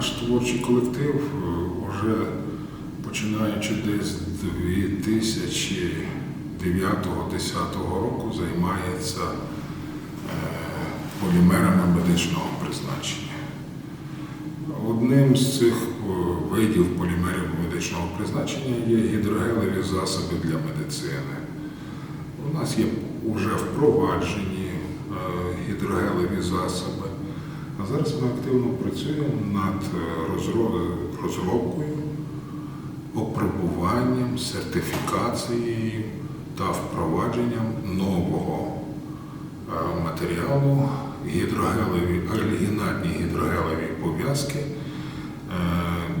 творчий колектив е, вже починаючи десь з 2009-2010 року займається е, полімерами медичного призначення. Одним з цих е, видів полімерів медичного призначення є гідрогелеві засоби для медицини. У нас є вже впроваджені е, гідрогелеві засоби. А зараз ми активно працюємо над е, розробкою, опробуванням, сертифікацією та впровадженням нового е, матеріалу гідрогелеві, альгінатні гідрогелеві пов'язки е,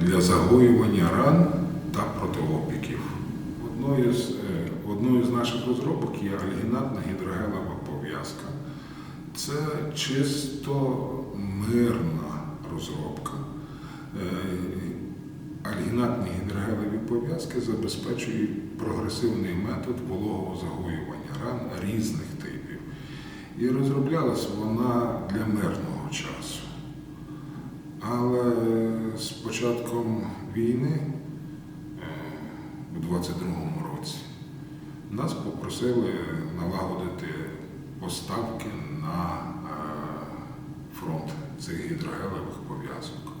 для загоювання ран та протиопіків. Одною з, е, одною з наших розробок є альгінатна гідрогелева пов'язка. Це чисто мирна розробка. Е, Альгінатні гідрогелеві пов'язки забезпечують прогресивний метод вологого загоювання ран різних типів. І розроблялась вона для мирного часу. Але з початком війни е, у 22-му році нас попросили налагодити поставки на е, фронт цих гідрогелевих пов'язок.